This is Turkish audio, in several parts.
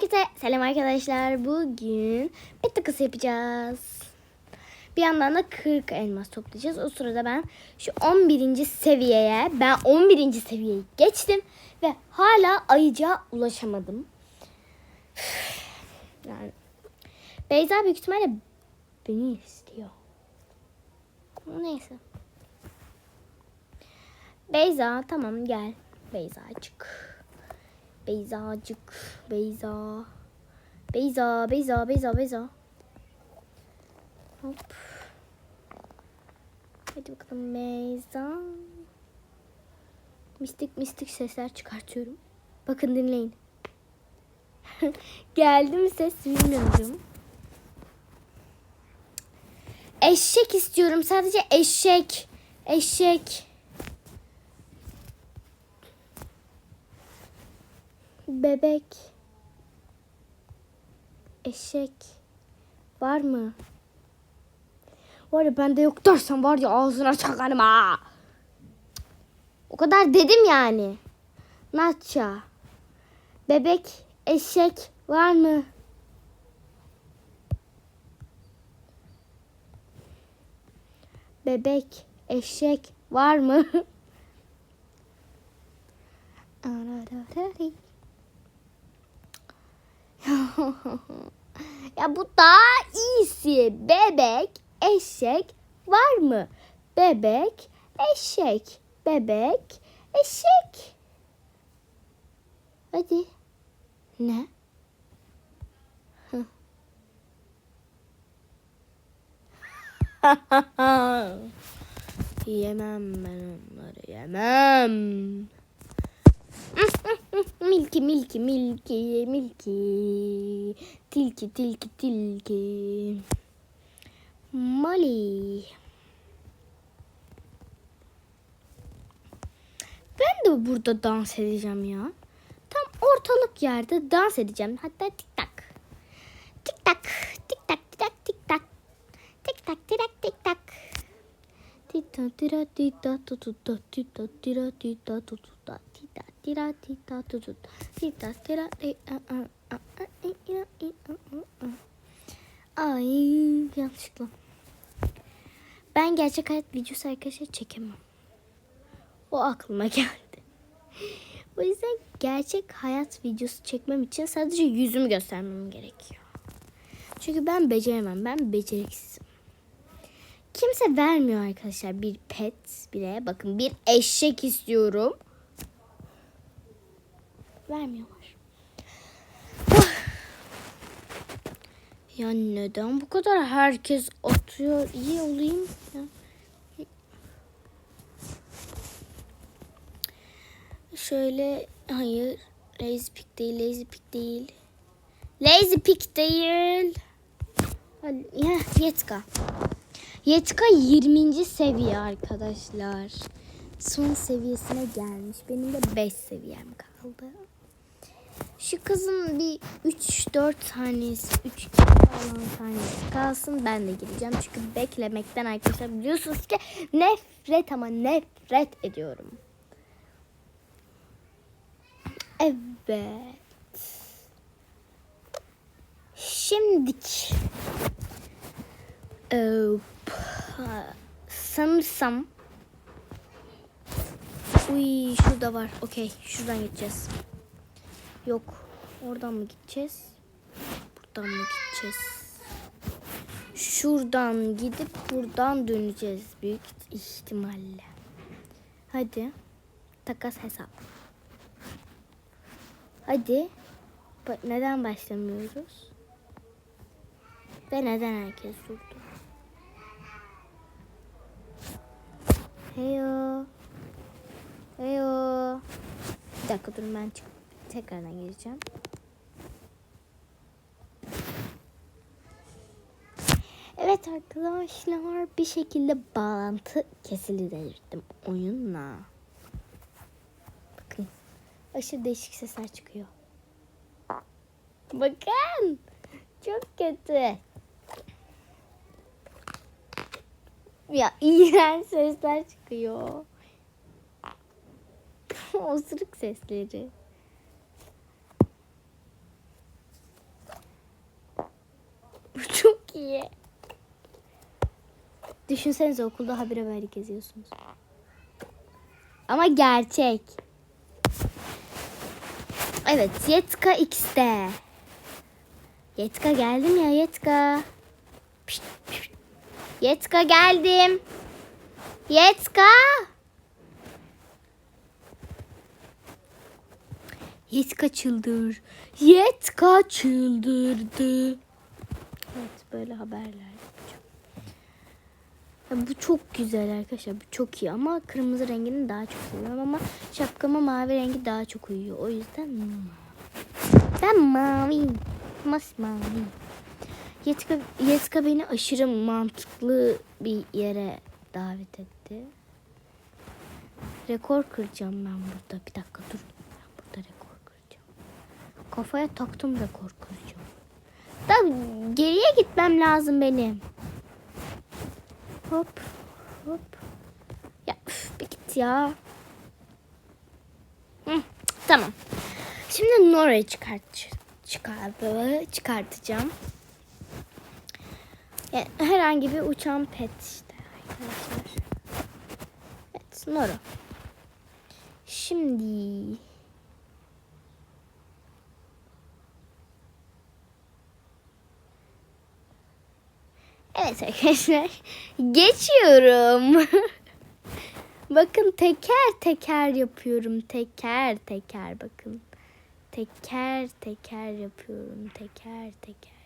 Herkese selam arkadaşlar. Bugün bir takısı yapacağız. Bir yandan da 40 elmas toplayacağız. O sırada ben şu 11. seviyeye, ben 11. seviyeyi geçtim ve hala ayıca ulaşamadım. Yani Beyza büyük ihtimalle beni istiyor. Neyse. Beyza tamam gel. Beyzacık. Beyzacık. Beyza. Beyza, Beyza, Beyza, Beyza. Hop. Hadi bakalım Beyza. Mistik mistik sesler çıkartıyorum. Bakın dinleyin. Geldi mi ses bilmiyorum. Eşek istiyorum. Sadece eşek. Eşek. Bebek. Eşek. Var mı? Var ya bende yok dersen var ya ağzına çakarım ha. O kadar dedim yani. Natça. Bebek, eşek var mı? Bebek, eşek var mı? ya bu daha iyisi. Bebek, eşek var mı? Bebek, eşek, bebek, eşek. Hadi. Ne? Yemem ben onları yemem. Milki milki milki milki. Tilki tilki tilki. Molly. Ben de burada dans edeceğim ya. Tam ortalık yerde dans edeceğim. Hatta tik tak. Tik tak. Tik tak tik tak tik tak. Tik tak tik tak tik tak. Tik tak tira tik tak tu tu ta tik tak tira tik tak tu tu ta tik tak tira tira. Ay yanlışlıkla. Ben gerçek hayat videosu arkadaşlar çekemem. O aklıma geldi. O yüzden gerçek hayat videosu çekmem için sadece yüzümü göstermem gerekiyor. Çünkü ben beceremem. Ben beceriksizim. Kimse vermiyor arkadaşlar bir pet bile. Bakın bir eşek istiyorum. Vermiyorlar. Ah. Ya neden bu kadar herkes atıyor? İyi olayım ya. Şöyle hayır. Lazy pick değil, lazy pick değil. Lazy pick değil. Ya, Yetka. Yetka 20. seviye arkadaşlar. Son seviyesine gelmiş. Benim de 5 seviyem kaldı. Şu kızın bir 3-4 tanesi, 3 falan tanesi kalsın ben de gireceğim. Çünkü beklemekten arkadaşlar biliyorsunuz ki nefret ama nefret ediyorum. Evet. Şimdik. Ee, sanırsam. Uy şurada var. Okey şuradan gideceğiz. Yok. Oradan mı gideceğiz? Buradan mı gideceğiz? Şuradan gidip buradan döneceğiz büyük ihtimalle. Hadi. Takas hesap. Hadi. Neden başlamıyoruz? Ve neden herkes durdu? Heyo. Heyo. Bir dakika durun ben çık tekrardan gireceğim. Evet arkadaşlar bir şekilde bağlantı kesildi delirttim oyunla. Bakın aşırı değişik sesler çıkıyor. Bakın çok kötü. Ya iğrenç sesler çıkıyor. Osuruk sesleri. İyi. Düşünsenize okulda habire böyle geziyorsunuz. Ama gerçek. Evet Yetka X'te. Yetka geldim ya Yetka. Pişt, pişt. Yetka geldim. Yetka. Yetka çıldır. Yetka çıldırdı. Böyle haberler yapacağım. Ya bu çok güzel arkadaşlar. Bu çok iyi ama kırmızı rengini daha çok seviyorum ama şapkama mavi rengi daha çok uyuyor. O yüzden ben mavi. Masmavi. Yetka, Yetka beni aşırı mantıklı bir yere davet etti. Rekor kıracağım ben burada. Bir dakika dur. Ben burada rekor kıracağım. Kafaya taktım rekor kıracağım. Da geriye gitmem lazım benim. Hop hop. Ya üf, bir git ya. Hı, tamam. Şimdi Nora'yı çıkart çıkar çıkartacağım. Yani herhangi bir uçan pet işte arkadaşlar. Evet Nora. Şimdi Evet arkadaşlar. Geçiyorum. bakın teker teker yapıyorum. Teker teker bakın. Teker teker yapıyorum. Teker teker.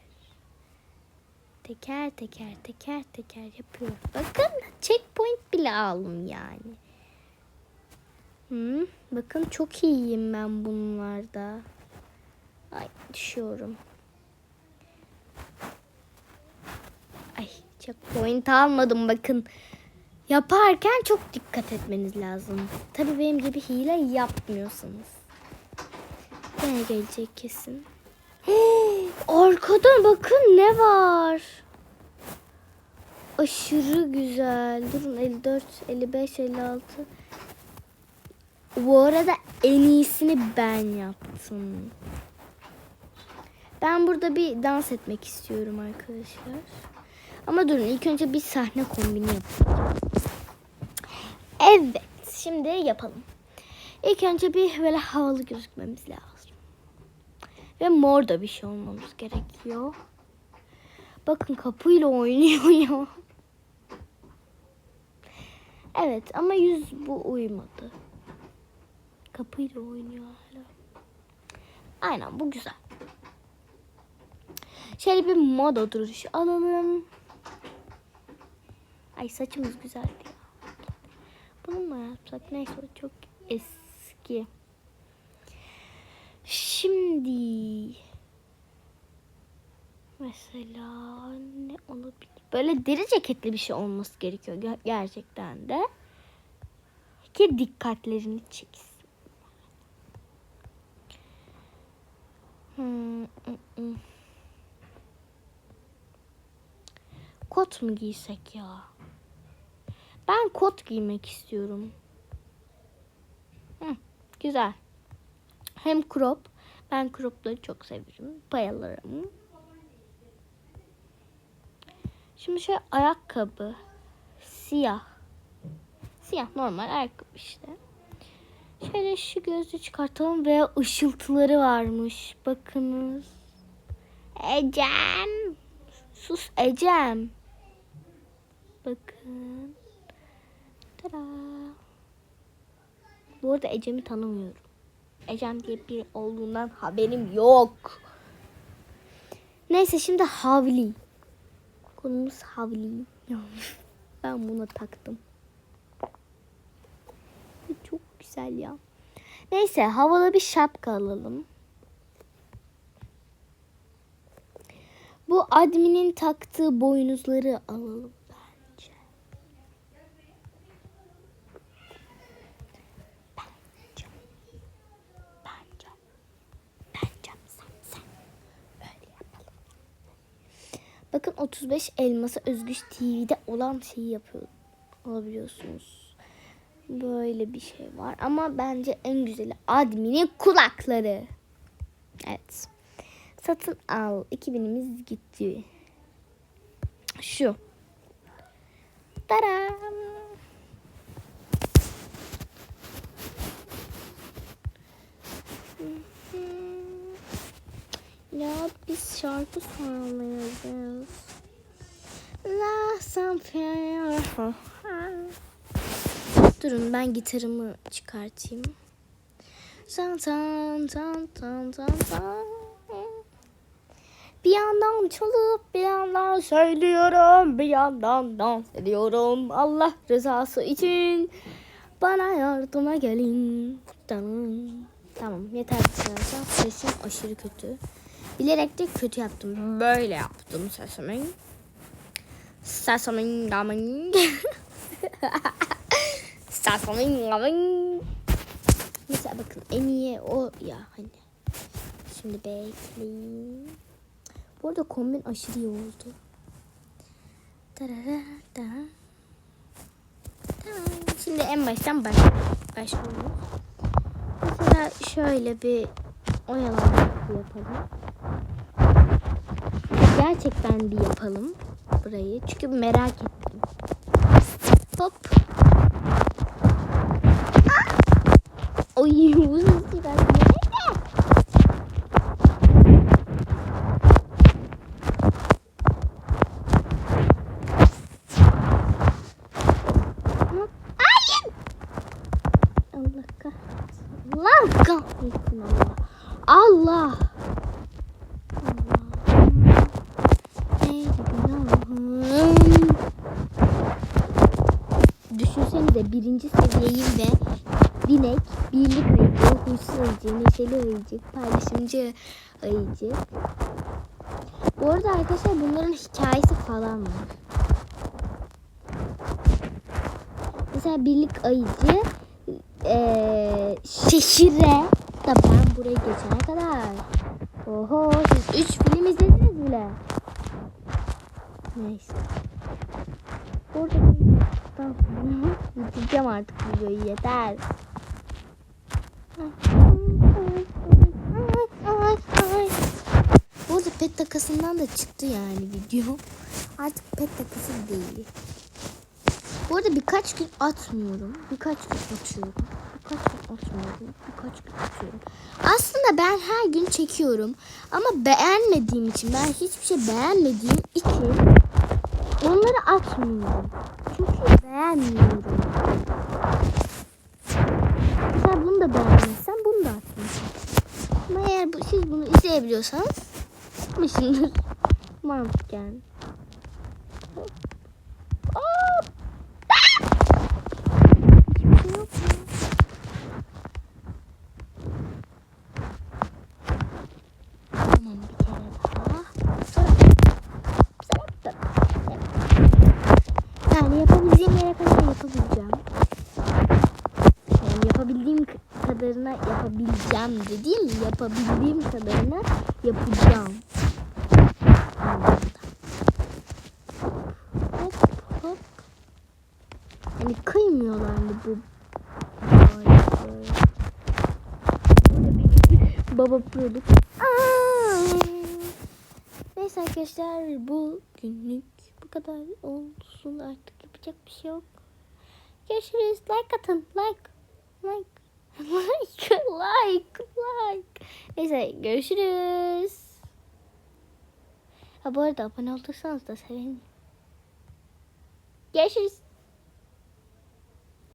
Teker teker teker teker yapıyorum. Bakın checkpoint bile aldım yani. Hı, bakın çok iyiyim ben bunlarda. Ay düşüyorum. Ay checkpoint almadım bakın. Yaparken çok dikkat etmeniz lazım. Tabii benim gibi hile yapmıyorsunuz. Gene gelecek kesin. Arkadan bakın ne var. Aşırı güzel. Durun 54, 55, 56. Bu arada en iyisini ben yaptım. Ben burada bir dans etmek istiyorum arkadaşlar. Ama durun ilk önce bir sahne kombini yapalım. Evet şimdi yapalım. İlk önce bir böyle havalı gözükmemiz lazım. Ve mor da bir şey olmamız gerekiyor. Bakın kapıyla oynuyor ya. Evet ama yüz bu uymadı. Kapıyla oynuyor hala. Aynen bu güzel. Şöyle bir moda duruşu alalım. Ay saçımız güzel ya. Bunu mu yapsak? Neyse o çok eski. Şimdi mesela ne olabilir? Böyle deri ceketli bir şey olması gerekiyor ger- gerçekten de. Ki dikkatlerini çeksin. Hmm, hmm, hmm. Kot mu giysek ya? Ben kot giymek istiyorum. Hı, güzel. Hem crop. Ben cropları çok severim. Bayılırım. Şimdi şöyle ayakkabı. Siyah. Siyah normal ayakkabı işte. Şöyle şu gözlüğü çıkartalım ve ışıltıları varmış. Bakınız. Ecem. Sus Ecem. Bakın. Tada. Bu arada Ecem'i tanımıyorum. Ecem diye biri olduğundan haberim yok. Neyse şimdi havli. Konumuz havli. ben buna taktım. Çok güzel ya. Neyse havalı bir şapka alalım. Bu adminin taktığı boynuzları alalım bence. Bence. Bence. Bence sen sen. Öyle yapalım. Bakın 35 elması Özgüç TV'de olan şeyi yapıyor. Alabiliyorsunuz. Böyle bir şey var ama bence en güzeli adminin kulakları. Evet. Satın al. 2000'imiz gitti. Şu. Taram. Ya biz şarkı söylemeyiz. La something. Durun ben gitarımı çıkartayım. Tan tan tan tan tan tan. Bir yandan çalıp bir yandan söylüyorum. Bir yandan dans ediyorum. Allah rızası için bana yardıma gelin. Tamam. Tamam yeter. Sesim aşırı kötü. Bilerek de kötü yaptım. Böyle yaptım sesimi. Sesimin gamin. Sesimin gamin. Mesela bakın en iyi o ya hani. Şimdi bekleyin. Bu arada kombin aşırı iyi oldu. Tarara. Tamam. Şimdi en baştan baş, başlıyoruz. Mesela şöyle bir oyalama yapalım. Gerçekten bir yapalım burayı. Çünkü merak ettim. Hop. Ah! Oy bu nasıl biraz nerede? Hayır. Allah kahretsin. Allah kahretsin Allah. Allah. Neydi günahım? Düşünsenize birinci seviyeyim ve binek, birlik ayıcı, huysuz ayıcı, neşeli ayıcı, paylaşımcı ayıcı. Bu arada arkadaşlar bunların hikayesi falan var. Mesela birlik ayıcı eee şehire da ben buraya geçene kadar. Oho siz 3 film izlediniz bile. Neyse. Burada Tamam. Bitireceğim artık videoyu yeter. Bu arada pet takasından da çıktı yani video. Artık pet takası değil. Bu arada birkaç gün atmıyorum. Birkaç gün atıyorum. Birkaç gün atmıyorum. Birkaç gün atıyorum. Aslında ben her gün çekiyorum. Ama beğenmediğim için, ben hiçbir şey beğenmediğim için onları atmıyorum. Çünkü beğenmiyorum. Mesela bunu da beğenmezsem bunu da atmayacağım. Ama eğer bu, siz bunu izleyebiliyorsanız atmışsındır. Mantıken. Hop. Hop. Hiçbir şey. Yani yapabileceğim yere kadar yapabileceğim. Yani yapabildiğim kadarına yapabileceğim dediğim yapabildiğim kadarına yapacağım. Hop hop. Hani kıymıyorlar mı bu? Baba pırlık. Neyse arkadaşlar bu günlük bu kadar olsun artık yapacak bir şey yok. Görüşürüz. Like atın. Like. Like. Like. Like. Like. Neyse görüşürüz. Ha bu arada abone olursanız da sevinirim. Görüşürüz.